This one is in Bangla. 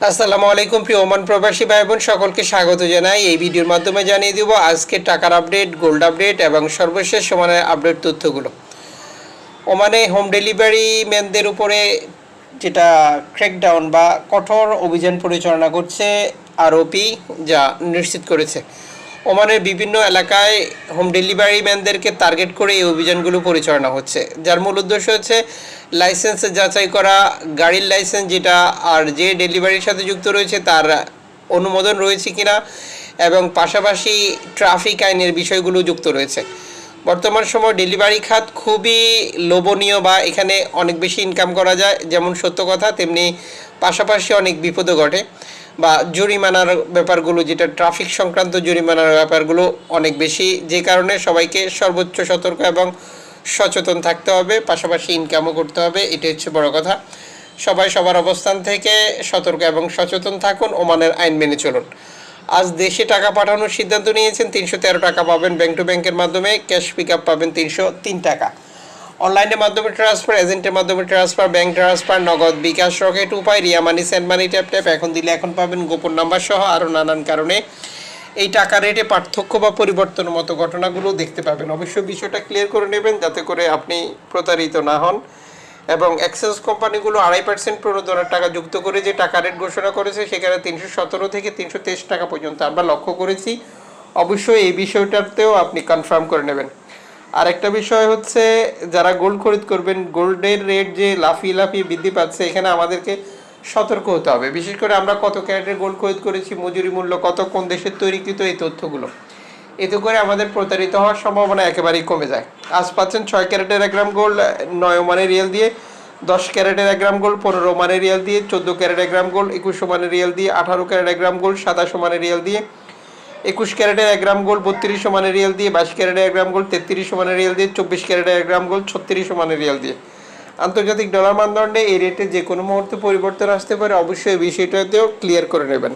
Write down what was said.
আসসালামু আলাইকুম প্রিয় ওমান প্রবাসী ভাই বোন সকলকে স্বাগত জানাই। এই ভিডিওর মাধ্যমে জানিয়ে দিব আজকে টাকার আপডেট, গোল্ড আপডেট এবং সর্বশেষ সমানের আপডেট তথ্যগুলো। ওমানে হোম ডেলিভারি ম্যানদের উপরে যেটা ক্র্যাকডাউন বা কঠোর অভিযান পরিচালনা করছে আরওপি, যা নিশ্চিত করেছে। ওমানের বিভিন্ন এলাকায় হোম ডেলিভারি ম্যানদেরকে টার্গেট করে এই অভিযানগুলো পরিচালনা হচ্ছে। যার মূল উদ্দেশ্য হচ্ছে লাইসেন্স যাচাই করা, গাড়ির লাইসেন্স যেটা আর যে ডেলিভারির সাথে যুক্ত রয়েছে তার অনুমোদন রয়েছে কিনা এবং পাশাপাশি ট্রাফিক আইনের বিষয়গুলো যুক্ত রয়েছে। বর্তমান সময় ডেলিভারি খাত খুবই লোভনীয় বা এখানে অনেক বেশি ইনকাম করা যায়, যেমন সত্য কথা, তেমনি পাশাপাশি অনেক বিপদও ঘটে। বা জরিমানার ব্যাপারগুলো, যেটা ট্রাফিক সংক্রান্ত জরিমানার ব্যাপারগুলো অনেক বেশি, যে কারণে সবাইকে সর্বোচ্চ সতর্ক এবং সচেতন থাকতে হবে, পাশাপাশি ইনকামও করতে হবে এটা হচ্ছে বড় কথা। সবাই সবার অবস্থান থেকে সতর্ক এবং সচেতন থাকুন, ওমানের আইন মেনে চলুন। আজ দেশে টাকা পাঠানোর সিদ্ধান্ত নিয়েছেন, তিনশো তেরো টাকা পাবেন ব্যাংক টু ব্যাংকের মাধ্যমে ক্যাশ পিক পাবেন তিনশো তিন টাকা। অনলাইনের মাধ্যমে ট্রান্সফার এজেন্টের মাধ্যমে transfer bank transfer Nagad bKash Rocket Upay Ria money send money tap tap এখন দিলে এখন পাবেন গোপন নাম্বার সহ আরও নানান কারণে। এই টাকা রেটে পার্থক্য বা পরিবর্তনের মতো ঘটনাগুলো দেখতে পাবেন। অবশ্যই বিষয়টা ক্লিয়ার করে নেবেন যাতে করে আপনি প্রতারিত না হন এবং অ্যাক্সেস কোম্পানিগুলো আড়াই পার্সেন্ট প্রণোদনার টাকা যুক্ত করে যে টাকা রেট ঘোষণা করেছে, সেখানে তিনশো সতেরো থেকে তিনশো তেইশ টাকা পর্যন্ত আমরা লক্ষ্য করেছি। অবশ্যই এই বিষয়টাতেও আপনি কনফার্ম করে নেবেন। আরেকটা বিষয় হচ্ছে, যারা গোল্ড খরিদ করবেন গোল্ডের রেট যে লাফিয়ে লাফিয়ে বৃদ্ধি পাচ্ছে, এখানে আমাদেরকে সতর্ক হতে হবে। বিশেষ করে আমরা কত ক্যারেটের গোল্ড খরিদ করেছি, মজুরি মূল্য কত, কোন দেশের তৈরিকৃত এই তথ্যগুলো। এতে করে আমাদের প্রতারিত হওয়ার সম্ভাবনা একেবারেই কমে যায়। আজ পাচ্ছেন ছয় ক্যারেটের এক গ্রাম গোল্ড নয় মানের রিয়েল দিয়ে, দশ ক্যারেটের এক গ্রাম গোল্ড পনেরো মানের রিয়াল দিয়ে, চোদ্দ ক্যারেট এক গ্রাম গোল্ড একুশ মানের রিয়াল দিয়ে, আঠারো ক্যারেট এক গ্রাম গোল্ড সাতাশ মানে রিয়াল দিয়ে একুশ ক্যারেটের এক গ্রাম গোল, বত্রিশ সমানে রিয়াল দিয়ে বাইশ ক্যারেটে এক গ্রাম গোল, তেত্রিশ সমানে রিয়াল দিয়ে, চব্বিশ ক্যারেটে এক গ্রাম গোল, ছত্রিশ সমানের রিয়াল দিয়ে। আন্তর্জাতিক ডলার মানদণ্ডে এই রেটে যে কোনো মুহূর্তে পরিবর্তন আসতে পারে। অবশ্যই বিষয়টাতেও ক্লিয়ার করে নেবেন।